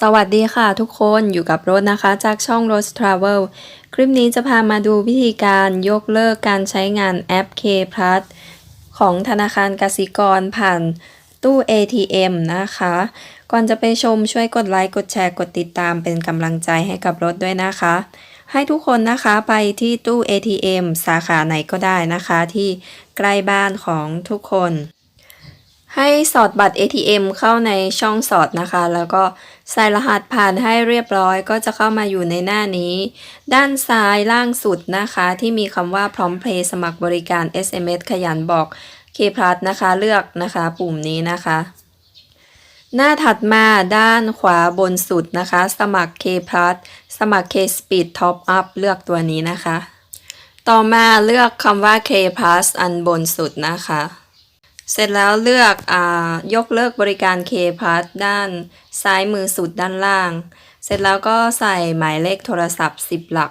สวัสดีค่ะทุกคนอยู่กับรถนะคะจากช่อง Rose Travel คลิปนี้จะพามาดูวิธีการยกเลิกการใช้งานแอป K Plus ของธนาคารกสิกรผ่านตู้ ATM นะคะ ก่อนจะไปชมช่วยกดไลค์ กดแชร์ กดติดตามเป็นกำลังใจให้กับรถด้วยนะคะ ให้ทุกคนนะคะไปที่ตู้ ATM สาขาไหนก็ได้นะคะ ที่ใกล้บ้านของทุกคน ให้สอดบัตร ATM เข้าในช่องสอดนะคะ แล้วก็ใส่รหัสผ่านให้เรียบร้อย ก็จะเข้ามาอยู่ในหน้านี้ ด้านซ้ายล่างสุดนะคะ ที่มีคำว่าพร้อมเพลย์สมัครบริการ SMS ขยันบอก K Plus นะคะเลือกนะคะปุ่มนี้นะคะ หน้าถัดมาด้านขวาบนสุดนะคะ สมัคร K Plus สมัคร K Speed Top Up เลือกตัวนี้นะคะ ต่อมาเลือกคำว่า K Plus อันบนสุดนะคะ เสร็จแล้วเลือกอยกเลิกบริการ K Plus ด้านซ้ายมือสุดด้านล่าง เสร็จแล้วก็ใส่หมายเลขโทรศัพท์ 10 หลัก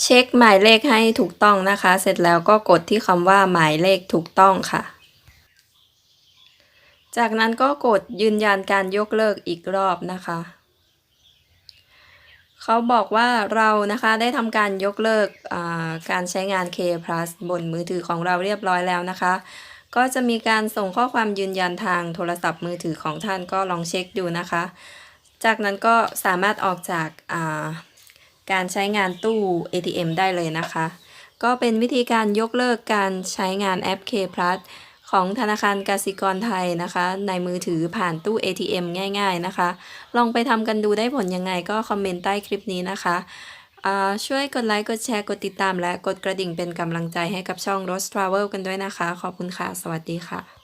เช็คหมายเลขให้ถูกต้องนะคะ เสร็จแล้วก็กดที่คำว่าหมายเลขถูกต้องค่ะ จากนั้นก็กดยืนยันการยกเลิกอีกรอบนะคะ เขาบอกว่าเรานะคะได้ทำการยกเลิกการใช้งาน K Plus บนมือถือของเราเรียบร้อยแล้วนะคะ ก็จะมีการส่งข้อความยืนยันทางโทรศัพท์มือถือของท่านก็ลองเช็คดูนะคะ จากนั้นก็สามารถออกจากาการใช้งานตู้ ATM ได้เลยนะคะ ก็เป็นวิธีการยกเลิกการใช้งานแอป K Plus ของธนาคารกสิกรไทยนะคะ ในมือถือผ่านตู้ ATM ง่าย ๆนะคะ ลองไปทำกันดูได้ผลยังไงก็คอมเมนต์ใต้คลิปนี้นะคะช่วยกดไลค์ กดแชร์ กดติดตาม และกดกระดิ่งเป็นกำลังใจให้กับช่อง Rose Travel กันด้วยนะคะ ขอบคุณค่ะ สวัสดีค่ะ